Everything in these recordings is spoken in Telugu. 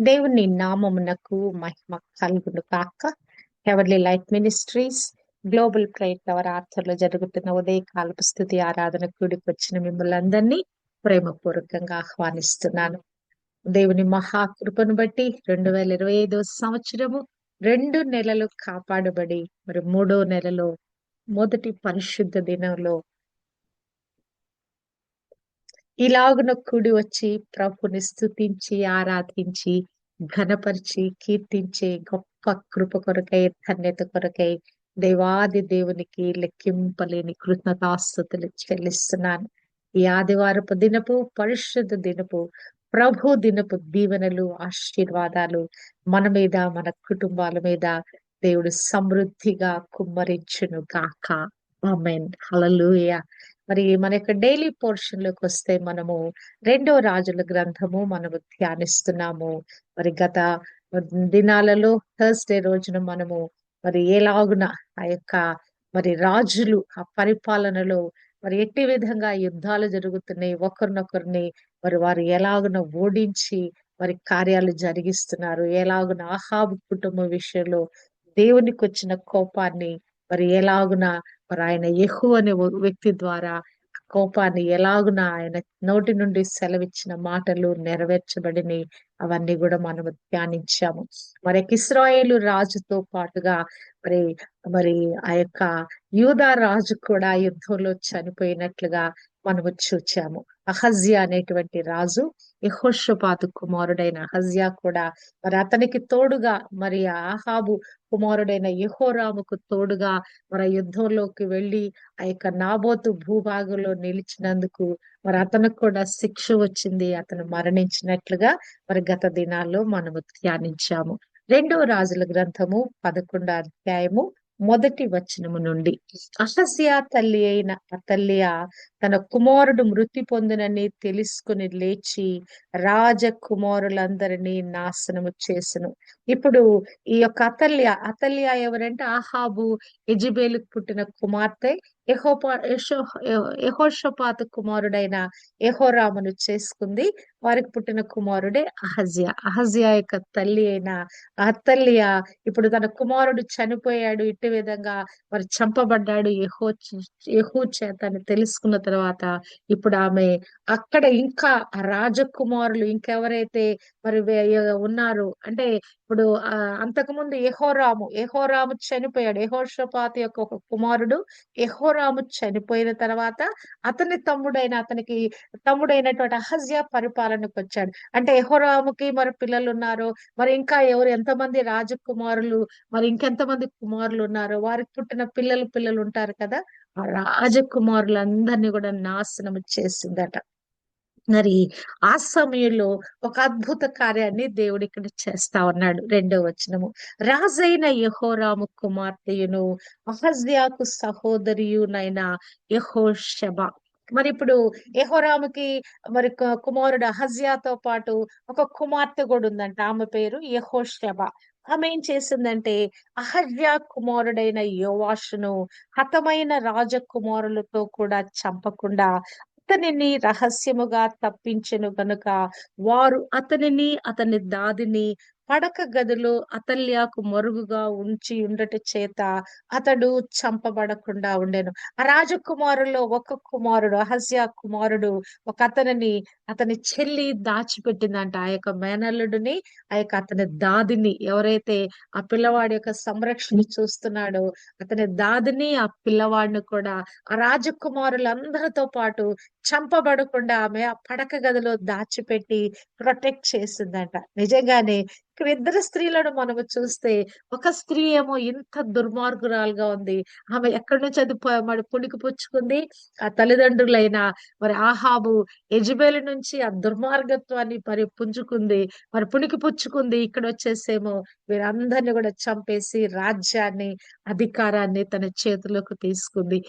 దేవుని నామమునకు మహిమ కలుగును కాక Heavenly Light Ministries Global Prayer Tower ఆర్థర్లో జరుగుతున్న ఉదయకాలపు స్థుతి ఆరాధన కూడికి వచ్చిన మిమ్మల్ని అందరినీ ప్రేమపూర్వకంగా ఆహ్వానిస్తున్నాను. దేవుని మహాకృపను బట్టి రెండు వేల ఇరవై ఐదో సంవత్సరము రెండు నెలలు కాపాడబడి మరి మూడో నెలలో మొదటి పరిశుద్ధ దినంలో ఇలాగున కూడి వచ్చి ప్రభుని స్థుతించి ఆరాధించి ఘనపరిచి కీర్తించే గొప్ప కృప కొరకై ధన్యత కొరకై దేవాది దేవునికి లెక్కింపలేని కృతజ్ఞతాస్థుతులు చెల్లిస్తున్నాను. ఈ ఆదివారపు దినపు పరిశుద్ధ దినపు ప్రభు దినపు దీవెనలు ఆశీర్వాదాలు మన మీద మన కుటుంబాల మీద దేవుడు సమృద్ధిగా కుమ్మరించును గాక ఆమెన్. హలలుయ మరి మన యొక్క డైలీ పోర్షన్లోకి వస్తే మనము రెండో రాజుల గ్రంథము మనము ధ్యానిస్తున్నాము. మరి గత దినాలలో థర్స్డే రోజున మనము మరి ఎలాగున ఆ యొక్క మరి రాజులు ఆ పరిపాలనలో మరి ఎట్టి విధంగా యుద్ధాలు జరుగుతున్నాయి ఒకరినొకరిని మరి వారు ఎలాగున ఓడించి మరి కార్యాలు జరిగిస్తున్నారు ఎలాగున ఆహాబు కుటుంబం విషయంలో దేవునికి వచ్చిన కోపాన్ని మరి ఎలాగున? మరి ఆయన యహు అనే వ్యక్తి ద్వారా కోపాన్ని ఎలాగున? ఆయన నోటి నుండి సెలవిచ్చిన మాటలు నెరవేర్చబడిని అవన్నీ కూడా మనం ధ్యానించాము. మరి ఇస్రాయేలు రాజుతో పాటుగా మరి మరి ఆ యొక్క యూదా రాజు కూడా యుద్ధంలో చనిపోయినట్లుగా మనము చూచాము. అహజ్యా అనేటువంటి రాజు యహోషపాతు కుమారుడైన అహజ్యా కూడా మరి అతనికి తోడుగా మరి ఆహాబు కుమారుడైన యహోరాముకు తోడుగా మరి యుద్ధంలోకి వెళ్ళి ఆ యొక్క నాబోతు భూభాగంలో నిలిచినందుకు మరి అతనికి కూడా శిక్ష వచ్చింది. అతను మరణించినట్లుగా మరి గత దినాల్లో మనము ధ్యానించాము. రెండవ రాజుల గ్రంథము పదకొండో అధ్యాయము మొదటి వచనము నుండి. అహస్యా తల్లి అయిన అతల్య తన కుమారుడు మృతి పొందినని తెలుసుకుని లేచి రాజకుమారులందరినీ నాశనము చేసను. ఇప్పుడు ఈ యొక్క అతల్య అతల్య ఎవరంటే ఆహాబు ఎజిబేలుకు పుట్టిన కుమార్తె యహోపా యశో యహోషపాత కుమారుడైన యహోరామును చేసుకుంది. వారికి పుట్టిన కుమారుడే అహజ్యా. అహజ్యా యొక్క తల్లి అయిన అతల్య ఇప్పుడు తన కుమారుడు చనిపోయాడు. ఇట్టి విధంగా మరి చంపబడ్డాడు యహో యహూ చేత అని తెలుసుకున్న తర్వాత ఇప్పుడు ఆమె అక్కడ ఇంకా రాజకుమారులు ఇంకెవరైతే మరి ఉన్నారు అంటే ఇప్పుడు ఆ అంతకుముందు యహోరాము యహోరాము చనిపోయాడు. యహోషపాత యొక్క ఒక కుమారుడు యహోరాము చనిపోయిన తర్వాత అతని తమ్ముడైన అతనికి తమ్ముడైనటువంటి అహజ్య పరిపాలనకు వచ్చాడు. అంటే యహోరాముకి మరి పిల్లలు ఉన్నారు మరి ఇంకా ఎవరు ఎంతమంది రాజకుమారులు మరి ఇంకెంతమంది కుమారులు ఉన్నారు వారికి పుట్టిన పిల్లలు పిల్లలు ఉంటారు కదా ఆ రాజకుమారులందరినీ కూడా నాశనం చేసిందట. మరి ఆ సమయంలో ఒక అద్భుత కార్యాన్ని దేవుడు ఇక్కడ చేస్తా ఉన్నాడు. రెండో వచనము. రాజైన యహోరాము కుమార్తెయును అహజ్యాకు సహోదరియునైన యహోషబ. మరి ఇప్పుడు యహోరాముకి మరి కుమారుడు అహజ్యాతో పాటు ఒక కుమార్తె కూడా ఉందంట. ఆమె పేరు యహోషబ. ఆమె ఏం చేసిందంటే అహర్య కుమారుడైన యోవాషును హతమైన రాజకుమారులతో కూడా చంపకుండా అతనిని రహస్యముగా తప్పించెను గనుక వారు అతనిని అతని దాదిని పడక గదిలో అతల్యాకు మరుగుగా ఉంచి ఉండట చేత అతడు చంపబడకుండా ఉండెను. ఆ రాజకుమారుల్లో ఒక కుమారుడు అహస్య కుమారుడు ఒక అతనిని అతని చెల్లి దాచిపెట్టిందంట ఆ యొక్క మేనల్లుడిని ఆ యొక్క అతని దాదిని ఎవరైతే ఆ పిల్లవాడి యొక్క సంరక్షణ చూస్తున్నాడో అతని దాదిని ఆ పిల్లవాడిని కూడా ఆ రాజకుమారులందరితో పాటు చంపబడకుండా ఆమె ఆ పడక గదిలో దాచిపెట్టి ప్రొటెక్ట్ చేసిందంట. నిజంగానే ఇక్కడ ఇద్దరు స్త్రీలను మనము చూస్తే ఒక స్త్రీ ఏమో ఇంత దుర్మార్గురాలుగా ఉంది. ఆమె ఎక్కడి నుంచి అది మరి పుణికి పుచ్చుకుంది? ఆ తల్లిదండ్రులైన మరి ఆహాబు యజబేలు నుంచి ఆ దుర్మార్గత్వాన్ని మరి పుంజుకుంది మరి పుణికి పుచ్చుకుంది ఇక్కడ వచ్చేసేమో వీరందరినీ కూడా చంపేసి రాజ్యాన్ని అధికారాన్ని తన చేతిలోకి తీసుకుంది.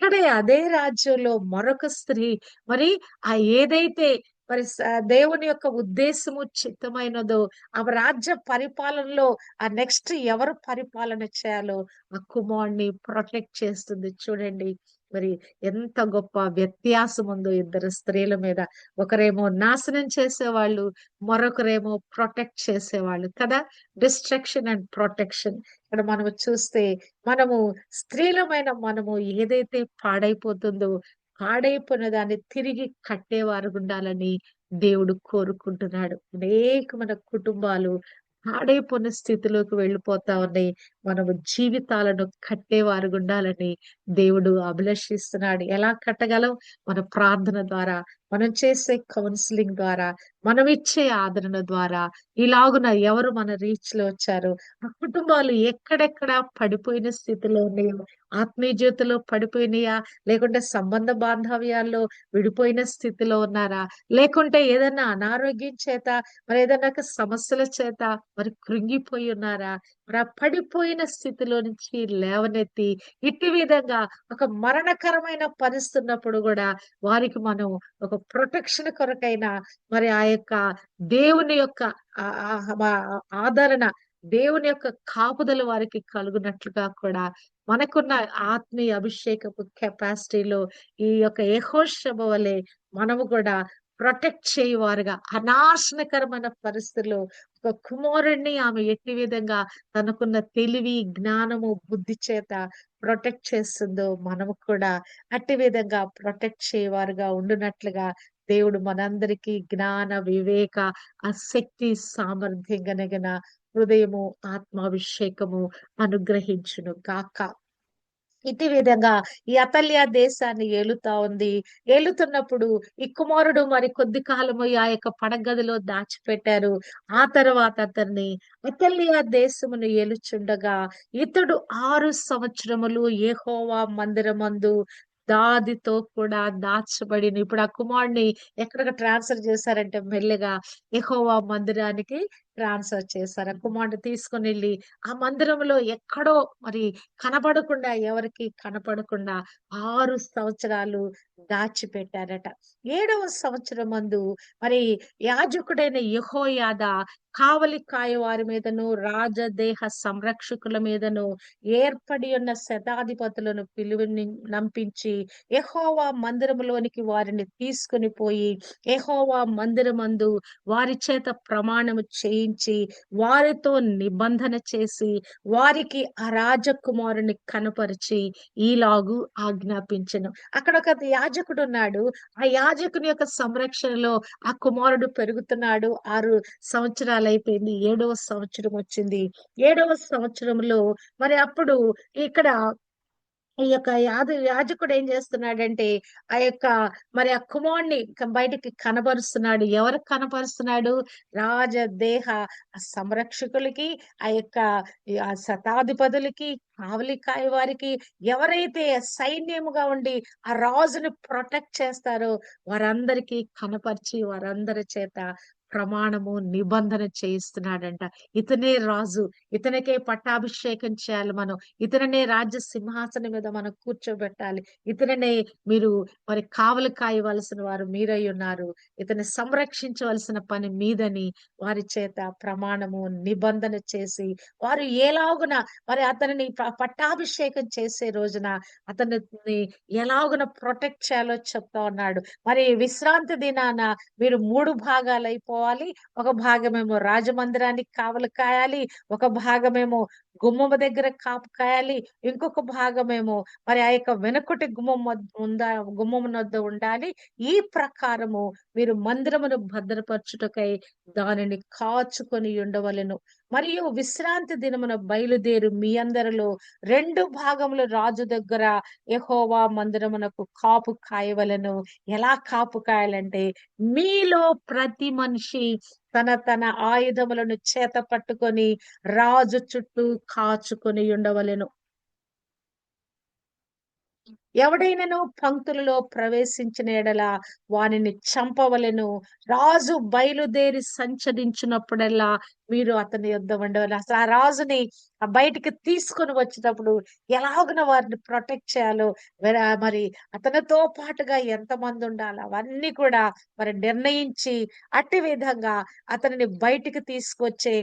ఇక్కడే అదే రాజ్యంలో మరొక స్త్రీ మరి ఆ ఏదైతే మరి దేవుని యొక్క ఉద్దేశము చిత్తమైనదో ఆ రాజ్య పరిపాలనలో ఆ నెక్స్ట్ ఎవరు పరిపాలన చేయాలో ఆ కుమారుని ప్రొటెక్ట్ చేస్తుంది చూడండి. మరి ఎంత గొప్ప వ్యత్యాసం ఉందో ఇద్దరు స్త్రీల మీద. ఒకరేమో నాశనం చేసేవాళ్ళు మరొకరేమో ప్రొటెక్ట్ చేసేవాళ్ళు కదా. Destruction and protection. ఇక్కడ మనము చూస్తే మనము స్త్రీలమైన మనము ఏదైతే పాడైపోతుందో పాడైపోయిన దాన్ని తిరిగి కట్టేవారు ఉండాలని దేవుడు కోరుకుంటున్నాడు. అనేక మన కుటుంబాలు పాడైపోయిన స్థితిలోకి వెళ్ళిపోతా ఉన్నాయి మనము జీవితాలను కట్టేవారు ఉండాలని దేవుడు అభిలషిస్తున్నాడు. ఎలా కట్టగలం? మన ప్రార్థన ద్వారా మనం చేసే కౌన్సిలింగ్ ద్వారా మనం ఇచ్చే ఆదరణ ద్వారా ఇలాగున ఎవరు మన రీచ్లో వచ్చారు? ఆ కుటుంబాలు ఎక్కడెక్కడ పడిపోయిన స్థితిలో ఉన్నాయో ఆత్మీయ జీవితంలో పడిపోయినాయా? లేకుంటే సంబంధ బాంధవ్యాల్లో విడిపోయిన స్థితిలో ఉన్నారా? లేకుంటే ఏదైనా అనారోగ్యం చేత మరి ఏదైనా సమస్యల చేత మరి కృంగిపోయి ఉన్నారా? మరి ఆ పడిపోయిన స్థితిలో నుంచి లేవనెత్తి ఇట్టి విధంగా ఒక మరణకరమైన పరిస్థితున్నప్పుడు కూడా వారికి మనం ఒక ప్రొటెక్షన్ కొరకైన మరి ఆ యొక్క దేవుని యొక్క ఆదరణ దేవుని యొక్క కాపుదల వారికి కలుగునట్లుగా కూడా మనకున్న ఆత్మీయ అభిషేకపు కెపాసిటీలో ఈ యొక్క యెహోషువ వలె మనము కూడా ప్రొటెక్ట్ చేయవారుగా. అనాశనకరమైన పరిస్థితుల్లో ఒక కుమారుణ్ణి ఆమె ఎట్టి విధంగా తనకున్న తెలివి జ్ఞానము బుద్ధి చేత ప్రొటెక్ట్ చేస్తుందో మనము కూడా అట్టి విధంగా ప్రొటెక్ట్ చేయవారుగా ఉండునట్లుగా దేవుడు మనందరికీ జ్ఞాన వివేక ఆసక్తి సామర్థ్యం గనగన హృదయము ఆత్మాభిషేకము అనుగ్రహించును గాక. ఇది విధంగా ఈ అతల్య దేశాన్ని ఏలుతా ఉంది. ఏలుతున్నప్పుడు ఈ కుమారుడు మరి కొద్ది కాలము ఆ యొక్క పడగదిలో దాచిపెట్టారు. ఆ తర్వాత అతన్ని అతల్య దేశమును ఏలుచుండగా ఇతడు ఆరు సంవత్సరములు ఏహోవా మందిరమందు దాదితో కూడా దాచబడిన. ఇప్పుడు ఆ కుమారుడిని ఎక్కడికి ట్రాన్స్ఫర్ చేశారంటే మెల్లగా ఎహోవా మందిరానికి ట్రాన్స్ఫర్ చేశారు. ఆ కుమారుడు తీసుకుని వెళ్ళి ఆ మందిరంలో ఎక్కడో మరి కనపడకుండా ఎవరికి కనపడకుండా ఆరు సంవత్సరాలు దాచిపెట్టారట. ఏడవ సంవత్సరం మందు మరి యాజకుడైన యహోయాద కావలి కాయ వారి మీదను రాజదేహ సంరక్షకుల మీదను ఏర్పడి ఉన్న శతాధిపతులను పిలువని నంపించి ఎహోవా మందిరములోనికి వారిని తీసుకుని పోయి యెహోవా మందిరమందు వారి చేత ప్రమాణము చేయించి వారితో నిబంధన చేసి వారికి ఆ రాజకుమారుని కనపరిచి ఈలాగు ఆజ్ఞాపించను. అక్కడ ఒక యాజకుడు ఉన్నాడు. ఆ యాజకుని యొక్క సంరక్షణలో ఆ కుమారుడు పెరుగుతున్నాడు. ఆరు సంవత్సరాలు అయిపోయింది. ఏడవ సంవత్సరం వచ్చింది. ఏడవ సంవత్సరంలో మరి అప్పుడు ఇక్కడ ఈ యొక్క యాద యాజకుడు ఏం చేస్తున్నాడంటే ఆ యొక్క మరి ఆ కుమారుని బయటకి బయటికి కనబరుస్తున్నాడు. ఎవరికి కనపరుస్తున్నాడు రాజదేహ సంరక్షకులకి ఆ యొక్క శతాధిపతులకి కావలికాయ వారికి. ఎవరైతే సైన్యముగా ఉండి ఆ రాజుని ప్రొటెక్ట్ చేస్తారో వారందరికీ కనపరిచి వారందరి చేత ప్రమాణము నిబంధన చేయిస్తున్నాడంట. ఇతనే రాజు ఇతనికే పట్టాభిషేకం చేయాలి మనం. ఇతననే రాజ్య సింహాసనం మీద మనం కూర్చోబెట్టాలి. ఇతననే మీరు మరి కావలి కాయవలసిన వారు మీరై ఉన్నారు. ఇతని సంరక్షించవలసిన పని మీదని వారి చేత ప్రమాణము నిబంధన చేసి వారు ఎలాగున మరి అతనిని ప- పట్టాభిషేకం చేసే రోజున అతనిని ఎలాగున ప్రొటెక్ట్ చేయాలో చెప్తా ఉన్నాడు. మరి విశ్రాంతి దినాన మీరు మూడు భాగాలు అయిపోవాలి ఒక భాగమేమో రాజమందిరానికి కావలు కాయాలి. ఒక భాగమేమో గుమ్మమ్మ దగ్గర కాపు కాయాలి ఇంకొక భాగమేమో మరి ఆ యొక్క వెనుకటి గుమ్మం ఉందా గుమ్మం వద్ద ఉండాలి. ఈ ప్రకారము మీరు మందిరమును భద్రపరచుటకై దానిని కాచుకొని ఉండవలెను. మరియు విశ్రాంతి దినమున బయలుదేరు మీ అందరిలో రెండు భాగములు రాజు దగ్గర యహోవా మందిరమునకు కాపు కాయవలను. ఎలా కాపు కాయాలంటే మీలో ప్రతి మనిషి తన తన ఆయుధములను చేత పట్టుకొని రాజు చుట్టూ కాచుకొని ఉండవలెను. ఎవడైనను పంక్తులలో ప్రవేశించిన ఎడల వానిని చంపవలెను. రాజు బయలుదేరి సంచరించినప్పుడల్లా మీరు అతని యుద్ధం ఉండవలను. అసలు ఆ రాజుని ఆ బయటికి తీసుకొని వచ్చినప్పుడు ఎలాగున వారిని ప్రొటెక్ట్ చేయాలో మరి అతనితో పాటుగా ఎంతమంది ఉండాలి అవన్నీ కూడా మరి నిర్ణయించి అట్టి విధంగా అతనిని బయటికి తీసుకొచ్చే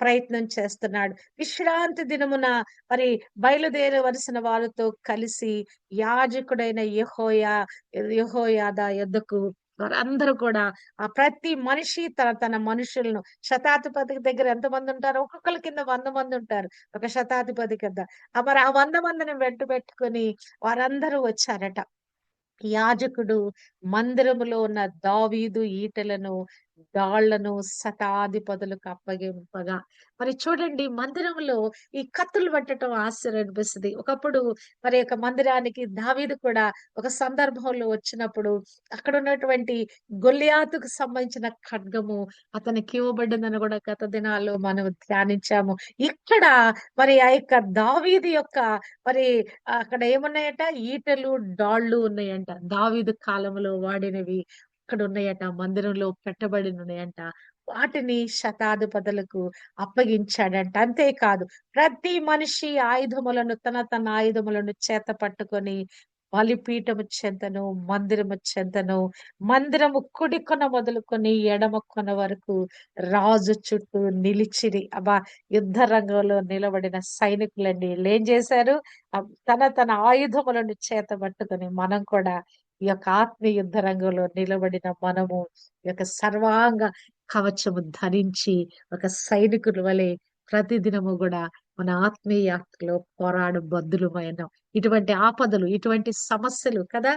ప్రయత్నం చేస్తున్నాడు. విశ్రాంతి దినమున మరి బయలుదేరవలసిన వారితో కలిసి యాజకుడైన యహోయా యహోయాద యొద్దకు వారందరూ కూడా ఆ ప్రతి మనిషి తన తన మనుషులను శతాధిపతికి దగ్గర ఎంతమంది ఉంటారు? ఒక్కొక్కరి కింద వంద మంది ఉంటారు. ఒక శతాధిపతి కింద. ఆ మరి ఆ వంద మందిని వెంట పెట్టుకుని వారందరూ వచ్చారట. యాజకుడు మందిరములో ఉన్న దావీదు ఈటలను డాళ్ళను శతాధిపతులకు అప్పగింపగా మరి చూడండి మందిరంలో ఈ కత్తులు పట్టడం ఆశ్చర్యం అనిపిస్తుంది ఒకప్పుడు మరి యొక్క మందిరానికి దావీదు కూడా ఒక సందర్భంలో వచ్చినప్పుడు అక్కడ ఉన్నటువంటి గొల్లియాతుకు సంబంధించిన ఖడ్గము అతనికి ఇవ్వబడిందని కూడా గత దినాల్లో మనం ధ్యానించాము. ఇక్కడ మరి ఆ యొక్క దావీది యొక్క మరి అక్కడ ఏమున్నాయట? ఈటలు డాళ్ళు ఉన్నాయంట. దావీదు కాలంలో వాడినవి. అక్కడ ఉన్నాయట మందిరంలో పెట్టబడి ఉన్నాయంట వాటిని శతాధిపతులకు అప్పగించాడంట. అంతేకాదు ప్రతి మనిషి ఆయుధములను తన తన ఆయుధములను చేత పట్టుకొని బలిపీఠము చెంతను మందిరము చెంతను మందిరము కుడి కొన మొదలుకొని ఎడమ కొన వరకు రాజు చుట్టూ నిలిచిరి. అబ్బా యుద్ధ రంగంలో నిలబడిన సైనికులండి. వీళ్ళు ఏం చేశారు? తన తన ఆయుధములను చేత పట్టుకొని మనం కూడా ఈ యొక్క ఆత్మీయ యుద్ధ రంగంలో నిలబడిన మనము ఈ యొక్క సర్వాంగ కవచము ధరించి ఒక సైనికుల వలె ప్రతిదినము కూడా మన ఆత్మీయ యాత్రలో పోరాడు బద్దులమైన ఇటువంటి ఆపదలు ఇటువంటి సమస్యలు కదా?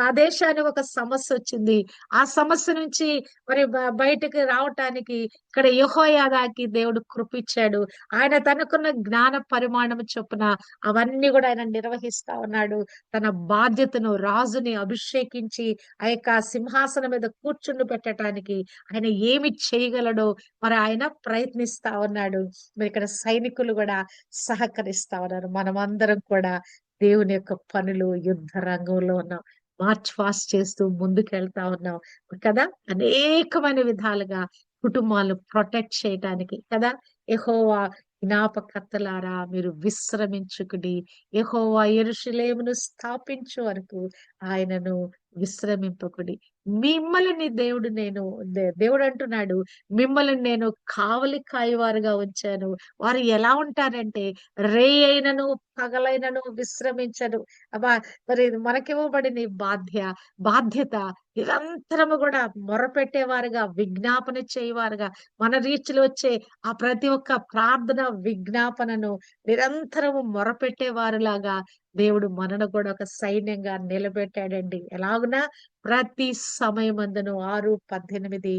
ఆ దేశానికి ఒక సమస్య వచ్చింది. ఆ సమస్య నుంచి మరి బయటకు రావటానికి ఇక్కడ యహోయాదాకి దేవుడు కృపిచ్చాడు ఆయన తనకున్న జ్ఞాన పరిమాణం చొప్పున అవన్నీ కూడా ఆయన నిర్వహిస్తా ఉన్నాడు. తన బాధ్యతను రాజుని అభిషేకించి ఆ యొక్క సింహాసనం మీద కూర్చుండి పెట్టడానికి ఆయన ఏమి చేయగలడో మరి ఆయన ప్రయత్నిస్తా ఉన్నాడు. మరి ఇక్కడ సైనికులు కూడా సహకరిస్తా ఉన్నారు. మనమందరం కూడా దేవుని యొక్క పనులు యుద్ధ రంగంలో ఉన్నాం. మార్చ్ ఫాస్ట్ చేస్తూ ముందుకెళ్తా ఉన్నాం. కదా? అనేకమైన విధాలుగా కుటుంబాలను ప్రొటెక్ట్ చేయటానికి కదా? ఎహోవా జ్ఞాపకర్తలారా మీరు విశ్రమించుకుడి ఎహోవా ఎరుషులేమును స్థాపించు వరకు ఆయనను విశ్రమింపకుడి. మిమ్మల్ని దేవుడు నేను దే- దేవుడు అంటున్నాడు మిమ్మల్ని నేను కావలి కాయవారుగా ఉంచాను. వారు ఎలా ఉంటారంటే రే అయినను పగలైనను విశ్రమించను అబ్బా మరి మనకివ్వబడిన బాధ్య బాధ్యత. నిరంతరము కూడా మొరపెట్టేవారుగా విజ్ఞాపన చేయవారుగా మన రీచ్లో వచ్చే ఆ ప్రతి ఒక్క ప్రార్థన విజ్ఞాపనను నిరంతరము మొరపెట్టేవారులాగా దేవుడు మనను కూడా ఒక సైన్యంగా నిలబెట్టాడండి. ఎలాగునా? ప్రతి సమయమందును ఆరు పద్దెనిమిది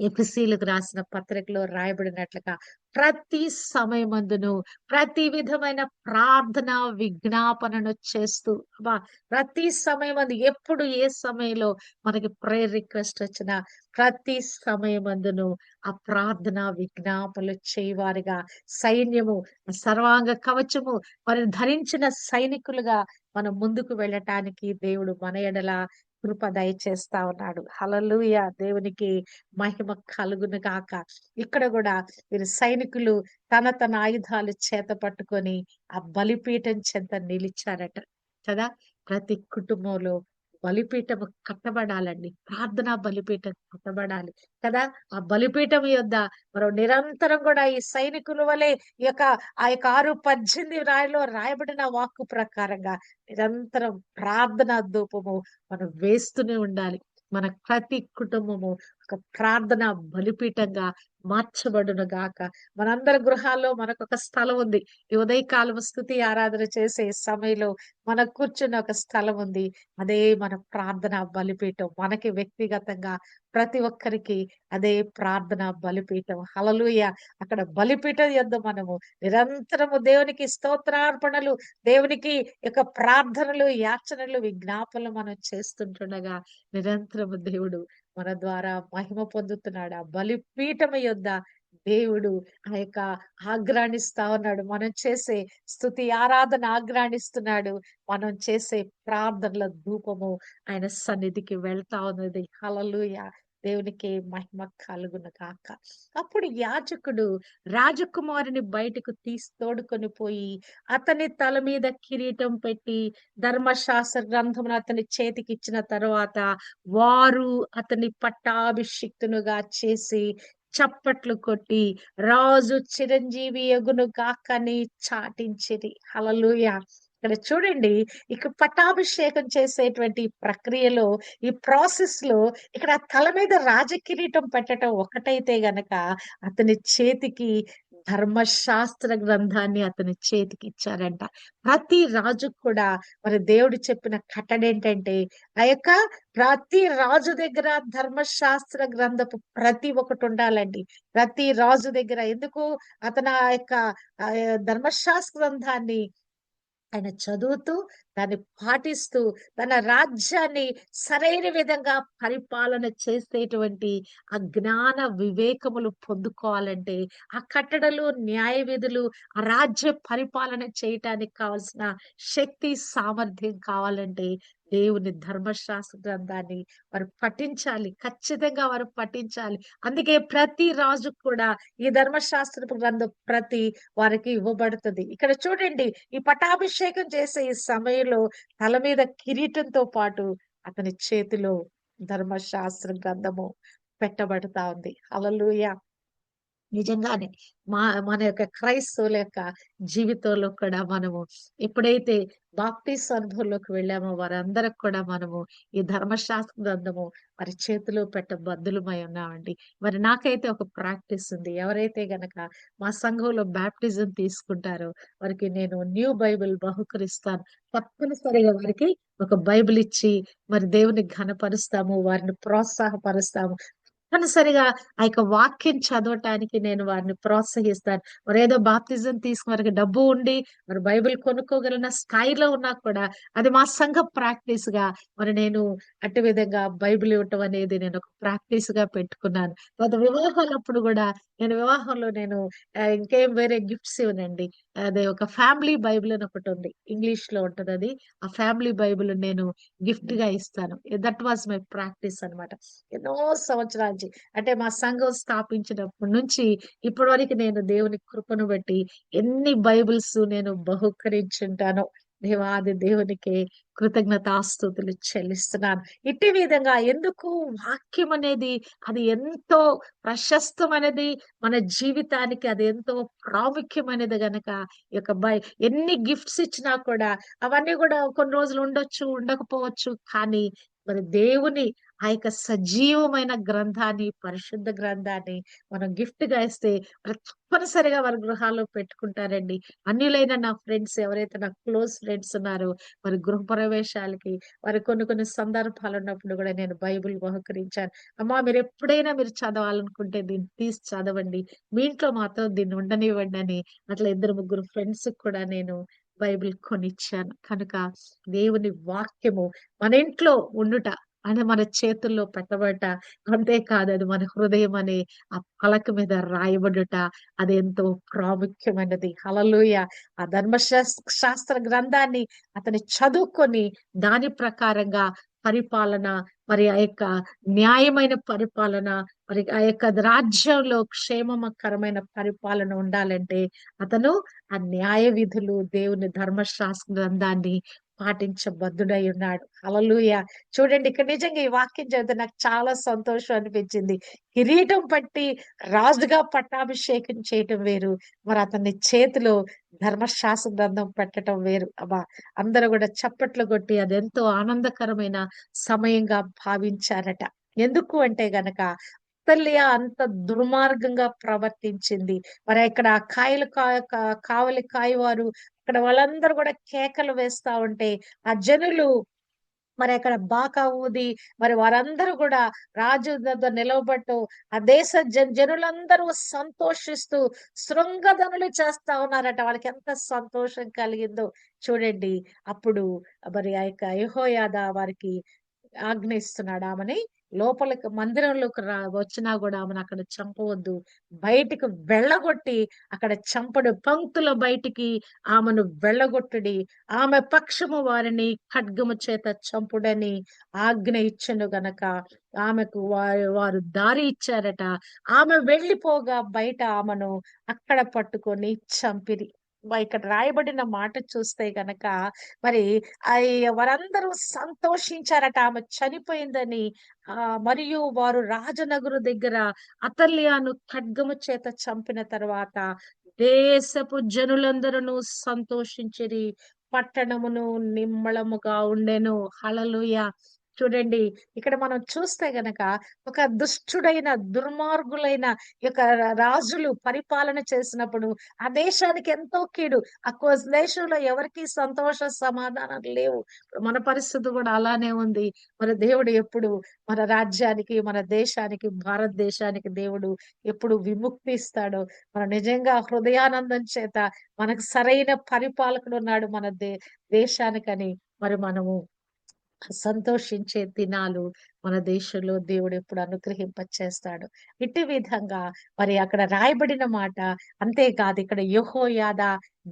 ఎపిసీలకు రాసిన పత్రికలో రాయబడినట్లుగా ప్రతి సమయమందును ప్రతి విధమైన ప్రార్థన విజ్ఞాపనను చేస్తూ అబ్బా ప్రతి సమయమందు ఎప్పుడు ఏ సమయంలో మనకి ప్రేయర్ రిక్వెస్ట్ వచ్చినా ప్రతి సమయమందును ఆ ప్రార్థన విజ్ఞాపనలు చేయవారిగా. సైన్యము సర్వాంగ కవచము మరి ధరించిన సైనికులుగా మనం ముందుకు వెళ్ళటానికి దేవుడు మన ఎడల కృప దయచేస్తా ఉన్నాడు. హలలుయ దేవునికి మహిమ కలుగును కాక ఇక్కడ కూడా వీరి సైనికులు తన తన ఆయుధాలు చేత పట్టుకొని ఆ బలిపీఠం చెంత నిలిచారట. కదా? ప్రతి కుటుంబంలో బలిపీఠం కట్టబడాలండి. ప్రార్థనా బలిపీఠం కట్టబడాలి. కదా? ఆ బలిపీఠం యొద్ద మనం నిరంతరం కూడా ఈ సైనికుల వలె ఈ యొక్క ఆ యొక్క ఆరు పద్దెనిమిది రాయిలో రాయబడిన వాక్కు ప్రకారంగా నిరంతరం ప్రార్థనా ధూపము మనం వేస్తూనే ఉండాలి. మన ప్రతి కుటుంబము ఒక ప్రార్థన బలిపీఠంగా మార్చబడును గాక మనందరి గృహాల్లో మనకు ఒక స్థలం ఉంది. ఈ ఉదయకాలం స్థుతి ఆరాధన చేసే సమయంలో మన కూర్చున్న ఒక స్థలం ఉంది. అదే మన ప్రార్థన బలిపీఠం. మనకి వ్యక్తిగతంగా ప్రతి ఒక్కరికి అదే ప్రార్థన బలిపీఠం. హలలుయ అక్కడ బలిపీఠం యొద్ద మనము నిరంతరము దేవునికి స్తోత్రార్పణలు దేవునికి యొక్క ప్రార్థనలు యాచనలు విజ్ఞాపనలు మనం చేస్తుంటుండగా నిరంతరము దేవుడు మన ద్వారా మహిమ పొందుతున్నాడు? ఆ బలిపీఠము యొద్ద దేవుడు? ఆ యొక్క ఆగ్రాణిస్తా ఉన్నాడు. మనం చేసే స్థుతి ఆరాధన ఆగ్రాణిస్తున్నాడు మనం చేసే ప్రార్థనల ధూపము ఆయన సన్నిధికి వెళ్తా ఉన్నది. హలలుయ దేవునికి మహిమ కలుగును కాక అప్పుడు యాజకుడు రాజకుమారుని బయటకు తీసి తోడుకొని పోయి అతని తల మీద కిరీటం పెట్టి ధర్మశాస్త్ర గ్రంథమును అతని చేతికి ఇచ్చిన తర్వాత వారు అతని పట్టాభిషిక్తునుగా చేసి చప్పట్లు కొట్టి రాజు చిరంజీవి ఎగును కాకని చాటించిరి. హల్లెలూయా. ఇక్కడ చూడండి ఇక పట్టాభిషేకం చేసేటువంటి ప్రక్రియలో ఈ ప్రాసెస్లో ఇక్కడ తల మీద రాజకిరీటం పెట్టడం ఒకటైతే గనక అతని చేతికి ధర్మశాస్త్ర గ్రంథాన్ని అతని చేతికి ఇచ్చారంట. ప్రతి రాజు కూడా మరి దేవుడు చెప్పిన కట్టడ ఏంటంటే ఆ యొక్క ప్రతి రాజు దగ్గర ధర్మశాస్త్ర గ్రంథపు ప్రతి ఒక్కటి ఉండాలండి. ప్రతి రాజు దగ్గర ఎందుకు అతను ఆ యొక్క ధర్మశాస్త్ర గ్రంథాన్ని ఆయన చదువుతూ దాన్ని పాటిస్తూ తన రాజ్యాన్ని సరైన విధంగా పరిపాలన చేసేటువంటి ఆ జ్ఞాన వివేకములు పొందుకోవాలంటే ఆ కట్టడలు న్యాయ విధులు ఆ రాజ్య పరిపాలన చేయటానికి కావాల్సిన శక్తి సామర్థ్యం కావాలంటే దేవుని ధర్మశాస్త్ర గ్రంథాన్ని వారు పఠించాలి. ఖచ్చితంగా వారు పఠించాలి. అందుకే ప్రతి రాజు కూడా ఈ ధర్మశాస్త్ర గ్రంథం ప్రతి వారికి ఇవ్వబడుతుంది. ఇక్కడ చూడండి ఈ పటాభిషేకం చేసే ఈ సమయంలో తల మీద కిరీటంతో పాటు అతని చేతిలో ధర్మశాస్త్ర గ్రంథము పెట్టబడతా ఉంది. హల్లెలూయా! నిజంగానే మా మన యొక్క క్రైస్తవుల యొక్క జీవితంలో కూడా మనము ఎప్పుడైతే బాప్టిస్ అనుభవంలోకి వెళ్ళామో వారందరికి కూడా మనము ఈ ధర్మశాస్త్ర గ్రంథము మరి చేతిలో పెట్ట బద్దులమై ఉన్నామండి. మరి నాకైతే ఒక ప్రాక్టీస్ ఉంది. ఎవరైతే గనక మా సంఘంలో బ్యాప్టిజం తీసుకుంటారో వారికి నేను న్యూ బైబిల్ బహుకరిస్తాను. తప్పనిసరిగా వారికి ఒక బైబిల్ ఇచ్చి మరి దేవుని ఘనపరుస్తాము వారిని ప్రోత్సాహపరుస్తాము. తప్పనిసరిగా ఆ యొక్క వాక్యం చదవటానికి నేను వారిని ప్రోత్సహిస్తాను. మరి ఏదో బాప్తిజం తీసుకుని వారికి డబ్బు ఉండి మరి బైబిల్ కొనుక్కోగలిగిన స్థాయిలో ఉన్నా కూడా అది మా సంఘ ప్రాక్టీస్గా మరి నేను అటు విధంగా బైబిల్ ఇవ్వటం అనేది నేను ఒక ప్రాక్టీస్గా పెట్టుకున్నాను. తర్వాత వివాహాలప్పుడు కూడా నేను వివాహంలో నేను ఇంకేం వేరే గిఫ్ట్స్ ఇవ్వనండి. అదే ఒక ఫ్యామిలీ బైబిల్ అని ఒకటి ఉంది. ఇంగ్లీష్లో ఉంటది అది. ఆ ఫ్యామిలీ బైబిల్ నేను గిఫ్ట్గా ఇస్తాను. దట్ వాజ్ మై ప్రాక్టీస్ అన్నమాట. ఎన్నో సంవత్సరాలు నుంచి. అంటే మా సంఘం స్థాపించినప్పటి నుంచి ఇప్పటి వరకు నేను దేవుని కృపను బట్టి ఎన్ని బైబిల్స్ నేను బహుకరించుంటానో దేవాది దేవునికి కృతజ్ఞతాస్తుతులు చెల్లిస్తున్నాను. ఇట్టి విధంగా ఎందుకు వాక్యం అనేది అది ఎంతో ప్రశస్తమైనది మన జీవితానికి అది ఎంతో ప్రాముఖ్యమైనది గనక ఈ యొక్క బై ఎన్ని గిఫ్ట్స్ ఇచ్చినా కూడా అవన్నీ కూడా కొన్ని రోజులు ఉండొచ్చు ఉండకపోవచ్చు కానీ మరి దేవుని ఆ యొక్క సజీవమైన గ్రంథాన్ని పరిశుద్ధ గ్రంథాన్ని మనం గిఫ్ట్గా ఇస్తే తప్పనిసరిగా వారి గృహాల్లో పెట్టుకుంటారండి. అన్యులైన నా ఫ్రెండ్స్ ఎవరైతే నా క్లోజ్ ఫ్రెండ్స్ ఉన్నారో వారి గృహ ప్రవేశాలకి వారి కొన్ని కొన్ని సందర్భాలు ఉన్నప్పుడు కూడా నేను బైబిల్ బహుకరించాను అమ్మా మీరు ఎప్పుడైనా మీరు చదవాలనుకుంటే దీన్ని తీసి చదవండి. మీ ఇంట్లో మాత్రం దీన్ని ఉండనివ్వండి అని అట్లా ఇద్దరు ముగ్గురు ఫ్రెండ్స్ కూడా నేను బైబిల్ కొనిచ్చాను. కనుక దేవుని వాక్యము మన ఇంట్లో ఉండుట అని మన చేతుల్లో పెట్టబడట. అంతేకాదు అది మన హృదయం అనే ఆ పలక మీద రాయబడుట. అది ఎంతో ప్రాముఖ్యమైనది. హలలుయ ఆ ధర్మశాస్త్ర శాస్త్ర గ్రంథాన్ని అతని చదువుకొని దాని ప్రకారంగా పరిపాలన మరి ఆ యొక్క న్యాయమైన పరిపాలన మరి ఆ యొక్క రాజ్యంలో క్షేమకరమైన పరిపాలన ఉండాలంటే అతను ఆ న్యాయ విధులు దేవుని ధర్మశాస్త్ర గ్రంథాన్ని పాటించబద్ధుడై ఉన్నాడు. అలలుయ చూడండి ఇక్కడ నిజంగా ఈ వాక్యం చదివితే నాకు చాలా సంతోషం అనిపించింది. కిరీటం పట్టి రాజుగా పట్టాభిషేకం చేయటం వేరు. మరి అతని చేతిలో ధర్మశాస్త్ర గ్రంథం పెట్టడం వేరు. అబ్బా అందరూ కూడా చప్పట్లు కొట్టి అది ఎంతో ఆనందకరమైన సమయంగా భావించారట. ఎందుకు అంటే గనక అత్తల్య అంత దుర్మార్గంగా ప్రవర్తించింది. మరి ఇక్కడ ఆ కాయలు కావలి కాయవారు అక్కడ వాళ్ళందరూ కూడా కేకలు వేస్తా ఉంటే ఆ జనులు మరి అక్కడ బాకా ఊది మరి వారందరూ కూడా రాజు దగ్గర నిలవబట్టు ఆ దేశ జన్ జనులందరూ సంతోషిస్తూ శృంగధనులు చేస్తా ఉన్నారట. వాళ్ళకి ఎంత సంతోషం కలిగిందో చూడండి. అప్పుడు మరి ఆ యొక్క యహోయాద వారికి ఆజ్ఞిస్తున్నాడు ఆమెని. లోపలికి మందిరంలోకి రా వచ్చినా కూడా ఆమెను అక్కడ చంపవద్దు. బయటికి వెళ్ళగొట్టి అక్కడ చంపడు. పంక్తుల బయటికి ఆమెను వెళ్ళగొట్టుడి. ఆమె పక్షము వారిని ఖడ్గము చేత చంపుడని ఆజ్ఞ ఇచ్చను గనక. ఆమెకు వారు వారు దారి ఇచ్చారట. ఆమె వెళ్ళిపోగా బయట ఆమెను అక్కడ పట్టుకొని చంపిరి. ఇక్కడ రాయబడిన మాట చూస్తే గనక మరి వారందరూ సంతోషించారట. ఆమె చనిపోయిందని ఆ మరియు వారు రాజనగరు దగ్గర అతల్యాను ఖడ్గము చేత చంపిన తర్వాత దేశపు జనులందరూ సంతోషించిరి. పట్టణమును నిమ్మళముగా ఉండెను. హలలుయ చూడండి ఇక్కడ మనం చూస్తే గనక ఒక దుష్టుడైన దుర్మార్గులైన యొక్క రాజులు పరిపాలన చేసినప్పుడు ఆ దేశానికి ఎంతో కీడు. ఆ కో- దేశంలో ఎవరికి సంతోష సమాధానం లేవు. మన పరిస్థితి కూడా అలానే ఉంది. మన దేవుడు ఎప్పుడు మన రాజ్యానికి మన దేశానికి భారతదేశానికి దేవుడు ఎప్పుడు విముక్తి ఇస్తాడో. మన నిజంగా హృదయానందం చేత మనకు సరైన పరిపాలకుడు ఉన్నాడు మన దే దేశానికని మరి మనము సంతోషించే దినాలు మన దేశంలో దేవుడు ఎప్పుడు అనుగ్రహింప చేస్తాడు ఇటు విధంగా మరి అక్కడ రాయబడిన మాట అంతేకాదు ఇక్కడ యహోయాద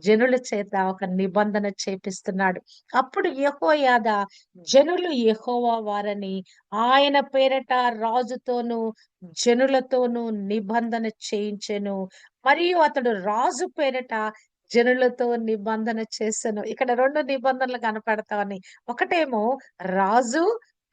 జనుల చేత ఒక నిబంధన చేపిస్తున్నాడు. అప్పుడు యహోయాద జనులు యహోవా వారని ఆయన పేరట రాజుతోనూ జనులతోనూ నిబంధన చేయించెను. మరియు అతడు రాజు పేరట జనులతో నిబంధన చేశాను. ఇక్కడ రెండు నిబంధనలు కనపడతామని ఒకటేమో రాజు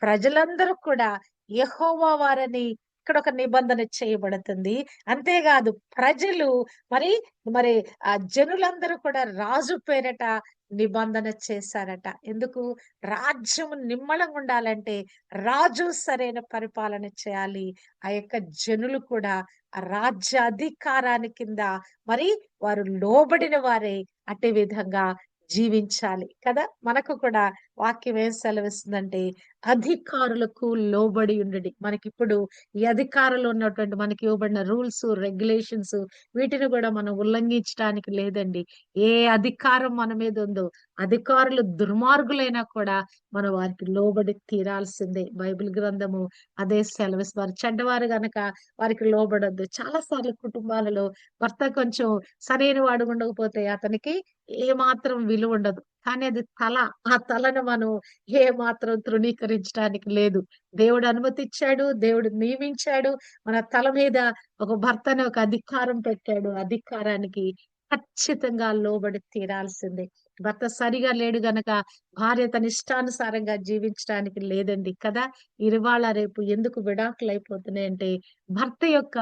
ప్రజలందరూ కూడా యహోవా వారని ఇక్కడ ఒక నిబంధన చేయబడుతుంది. అంతేకాదు ప్రజలు మరి మరి ఆ జనులందరూ కూడా రాజు పేరట నిబంధన చేశారట. ఎందుకు? రాజ్యం నిమ్మలంగా ఉండాలంటే రాజు సరైన పరిపాలన చేయాలి. ఆ యొక్క జనులు కూడా ఆ కింద మరి వారు లోబడిన వారే అట్టి విధంగా జీవించాలి. కదా? మనకు కూడా వాక్యం ఏం సెలవిస్తుందంటే అధికారులకు లోబడి ఉండడి. మనకిప్పుడు ఈ అధికారులు ఉన్నటువంటి మనకి ఇవ్వబడిన రూల్స్ రెగ్యులేషన్స్ వీటిని కూడా మనం ఉల్లంఘించడానికి లేదండి. ఏ అధికారం మన మీద ఉందో అధికారులు దుర్మార్గులైనా కూడా మనం వారికి లోబడి తీరాల్సిందే. బైబిల్ గ్రంథము అదే సెలవిస్తారు చెడ్డవారు గనక వారికి లోబడద్దు. చాలా సార్లు కుటుంబాలలో భర్త కొంచెం సరైన వాడు ఉండకపోతే అతనికి ఏ మాత్రం విలువ ఉండదు. కానీ అది తల ఆ తలను మనం ఏ మాత్రం తృణీకరించడానికి లేదు. దేవుడు అనుమతిచ్చాడు దేవుడు నియమించాడు. మన తల మీద ఒక భర్తని ఒక అధికారం పెట్టాడు. అధికారానికి ఖచ్చితంగా లోబడి తీరాల్సిందే. భర్త సరిగా లేడు గనక భార్య తన ఇష్టానుసారంగా జీవించడానికి లేదండి కదా? ఇరువాళ రేపు ఎందుకు విడాకులు అయిపోతున్నాయి అంటే భర్త యొక్క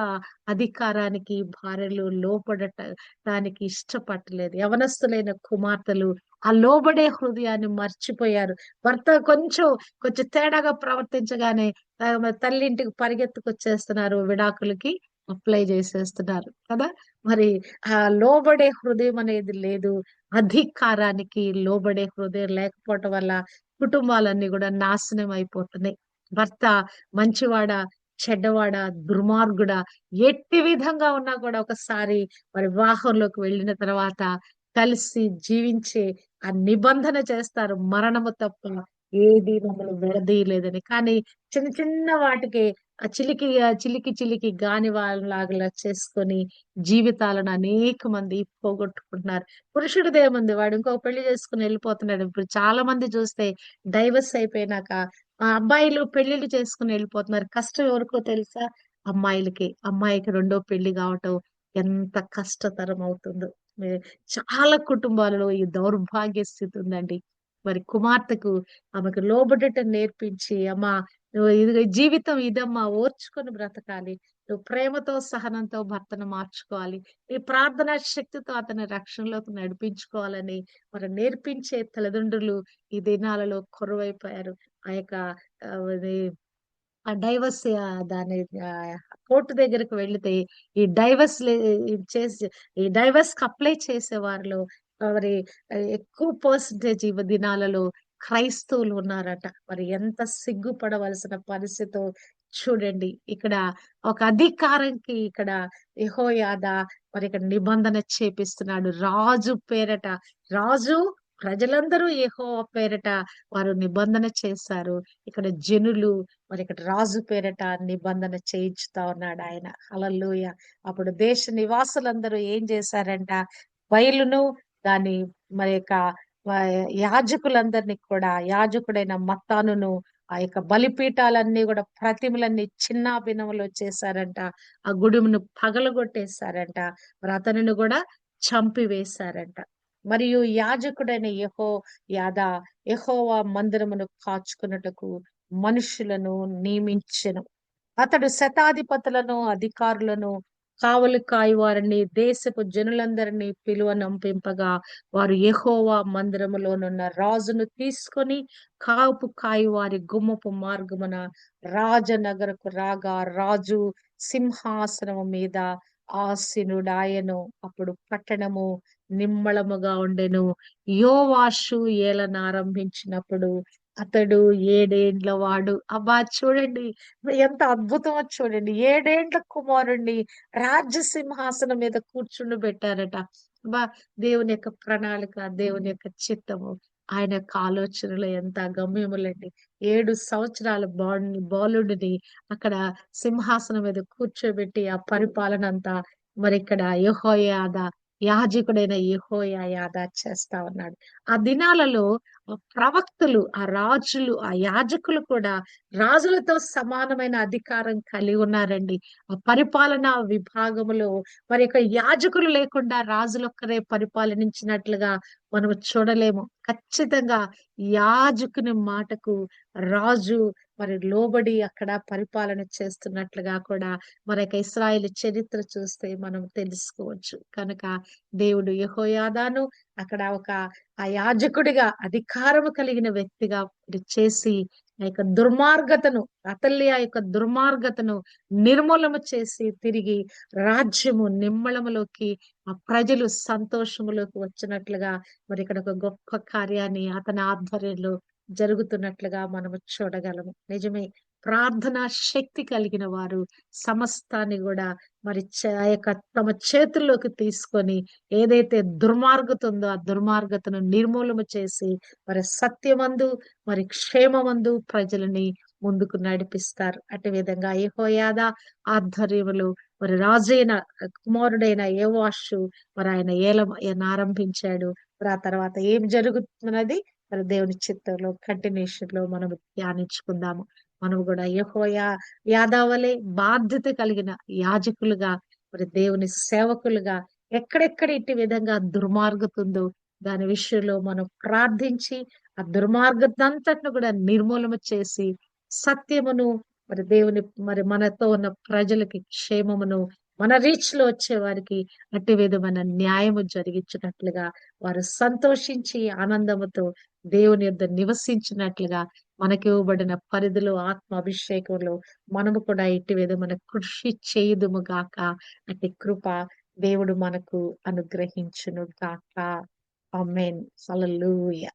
అధికారానికి భార్యలు లోపడటానికి ఇష్టపడలేదు. యవనస్తులైన కుమార్తెలు ఆ లోబడే హృదయాన్ని మర్చిపోయారు. భర్త కొంచెం కొంచెం తేడాగా ప్రవర్తించగానే తల్లి ఇంటికి పరిగెత్తుకొచ్చేస్తున్నారు విడాకులకి అప్లై చేసేస్తున్నారు. కదా? మరి ఆ లోబడే హృదయం అనేది లేదు. అధికారానికి లోబడే హృదయం లేకపోవటం వల్ల కుటుంబాలన్నీ కూడా నాశనం అయిపోతున్నాయి. భర్త మంచివాడ చెడ్డవాడ దుర్మార్గుడా ఎట్టి విధంగా ఉన్నా కూడా ఒకసారి మరి వివాహంలోకి వెళ్ళిన తర్వాత కలిసి జీవించే ఆ నిబంధన చేస్తారు. మరణము తప్ప ఏది మమ్మల్ని విడదీయలేదని. కానీ చిన్న చిన్న వాటికి ఆ చిలికి చిలికి చిలికి గాని వాళ్ళలాగా చేసుకొని జీవితాలను అనేక మంది పోగొట్టుకుంటున్నారు. పురుషుడిదేముంది వాడు ఇంకో పెళ్ళి చేసుకుని వెళ్ళిపోతున్నాడు. ఇప్పుడు చాలా మంది చూస్తే డైవర్స్ అయిపోయినాక ఆ అబ్బాయిలు పెళ్ళిళ్ళు చేసుకుని వెళ్ళిపోతున్నారు. కష్టం ఎవరికో తెలుసా? అమ్మాయిలకి. అమ్మాయికి రెండో పెళ్ళి కావటం ఎంత కష్టతరం అవుతుందో చాలా కుటుంబాలలో ఈ దౌర్భాగ్య స్థితి ఉందండి మరి కుమార్తెకు ఆమెకు లోబడటం నేర్పించి అమ్మా నువ్వు ఇది జీవితం ఇదమ్మా ఓర్చుకొని బ్రతకాలి. నువ్వు ప్రేమతో సహనంతో భర్తను మార్చుకోవాలి. నీ ప్రార్థనా శక్తితో అతని రక్షణలోకి నడిపించుకోవాలని మరి నేర్పించే తల్లిదండ్రులు ఈ దినాలలో కొరువైపోయారు. ఆ యొక్క డైవర్స్ దాని కోర్టు దగ్గరకు వెళితే ఈ డైవర్స్ చేసి ఈ డైవర్స్కి అప్లై చేసే వారిలో మరి ఎక్కువ పర్సంటేజ్ ఈ దినాలలో క్రైస్తవులు ఉన్నారట. మరి ఎంత సిగ్గుపడవలసిన పరిస్థితి చూడండి. ఇక్కడ ఒక అధికారంకి ఇక్కడ యహోయాద మరి ఇక్కడ నిబంధన చేపిస్తున్నాడు. రాజు పేరట రాజు ప్రజలందరూ యెహోవా పేరట వారు నిబంధన చేశారు. ఇక్కడ జనులు మరి ఇక్కడ రాజు పేరట నిబంధన చేయించుతా ఉన్నాడు ఆయన. అలల్లోయ అప్పుడు దేశ నివాసులందరూ ఏం చేశారంట? బయలును దాని మరి యొక్క యాజకులందరినీ కూడా యాజకుడైన మత్తానును ఆ యొక్క బలిపీఠాలన్నీ కూడా ప్రతిమలన్నీ చిన్నాభినములు చేశారంట. ఆ గుడిమును పగలగొట్టేశారంట. మరి అతనిని కూడా చంపివేశారంట. మరియు యాజకుడైన యహో యాదా యహోవా మందిరమును కాచుకున్నటకు మనుషులను నియమించెను. అతడు శతాధిపతులను అధికారులను కావలి కాయవారిని దేశపు జనులందరినీ పిలువ నంపింపగా వారు ఎహోవా మందిరములోనున్న రాజును తీసుకొని కాపు కాయవారి గుమ్మపు మార్గమున రాజనగరకు రాగా రాజు సింహాసనము మీద ఆసీనుడాయను. అప్పుడు పట్టణము నిమ్మళముగా ఉండెను. యోవాషు ఏలను ఆరంభించినప్పుడు అతడు ఏడేండ్ల వాడు. అబ్బా చూడండి ఎంత అద్భుతమో చూడండి. ఏడేండ్ల కుమారుణ్ణి రాజ్య సింహాసనం మీద కూర్చుండి పెట్టారట. అబ్బా దేవుని యొక్క ప్రణాళిక దేవుని యొక్క చిత్తము ఆయన యొక్క ఆలోచనలు ఎంత గమ్యములండి. ఏడు సంవత్సరాల బాలుని బాలుడిని అక్కడ సింహాసనం మీద కూర్చోబెట్టి ఆ పరిపాలన అంతా మరి ఇక్కడ యహోయాద యాజకుడైన యెహోయాద చేస్తా ఉన్నాడు. ఆ దినాలలో ఆ ప్రవక్తలు ఆ రాజులు ఆ యాజకులు కూడా రాజులతో సమానమైన అధికారం కలిగి ఉన్నారండి. ఆ పరిపాలనా విభాగములో మరి యొక్క యాజకులు లేకుండా రాజులొక్కరే పరిపాలనించినట్లుగా మనం చూడలేము. ఖచ్చితంగా యాజకుని మాటకు రాజు మరి లోబడి అక్కడ పరిపాలన చేస్తున్నట్లుగా కూడా మన యొక్క ఇస్రాయేల్ చరిత్ర చూస్తే మనం తెలుసుకోవచ్చు. కనుక దేవుడు యహోయాదాను అక్కడ ఒక ఆ యాజకుడిగా అధికారము కలిగిన వ్యక్తిగా చేసి ఆ యొక్క దుర్మార్గతను అతల్లి ఆ యొక్క దుర్మార్గతను నిర్మూలన చేసి తిరిగి రాజ్యము నిమ్మళములోకి ఆ ప్రజలు సంతోషములోకి వచ్చినట్లుగా మరి ఇక్కడ ఒక గొప్ప కార్యాన్ని అతని ఆధ్వర్యంలో జరుగుతున్నట్లుగా మనము చూడగలము. నిజమే ప్రార్థనా శక్తి కలిగిన వారు సమస్తాన్ని కూడా మరి ఆ యొక్క తమ చేతుల్లోకి తీసుకొని ఏదైతే దుర్మార్గత ఉందో ఆ దుర్మార్గతను నిర్మూలన చేసి మరి సత్యమందు మరి క్షేమమందు ప్రజలని ముందుకు నడిపిస్తారు. అటు విధంగా ఏహోయాద ఆధ్వర్యములు మరి రాజైన కుమారుడైన యోవాషు మరి ఆయన ఏల ఆయన ఆరంభించాడు. మరి ఆ తర్వాత ఏం జరుగుతున్నది? మరి దేవుని చిత్తంలో కంటిన్యూషన్లో మనం ధ్యానించుకుందాము. మనం కూడా యహోయా యాదావలే బాధ్యత కలిగిన యాజకులుగా మరి దేవుని సేవకులుగా ఎక్కడెక్కడ ఇట్టి విధంగా దుర్మార్గతుందో దాని విషయంలో మనం ప్రార్థించి ఆ దుర్మార్గతంతటిని కూడా నిర్మూలన చేసి సత్యమును మరి దేవుని మరి మనతో ఉన్న ప్రజలకి క్షేమమును మన రీచ్లో వచ్చే వారికి అట్టి విధమైన న్యాయము జరిగించినట్లుగా వారు సంతోషించి ఆనందముతో దేవుని యొద్ద నివసించినట్లుగా మనకి ఇవ్వబడిన పరిధిలో ఆత్మ అభిషేకంలో మనము కూడా ఇట్టి విధమైన కృషి చేయుదుము గాక. అటు కృప దేవుడు మనకు అనుగ్రహించును గాక. ఆమేన్. హల్లెలూయా.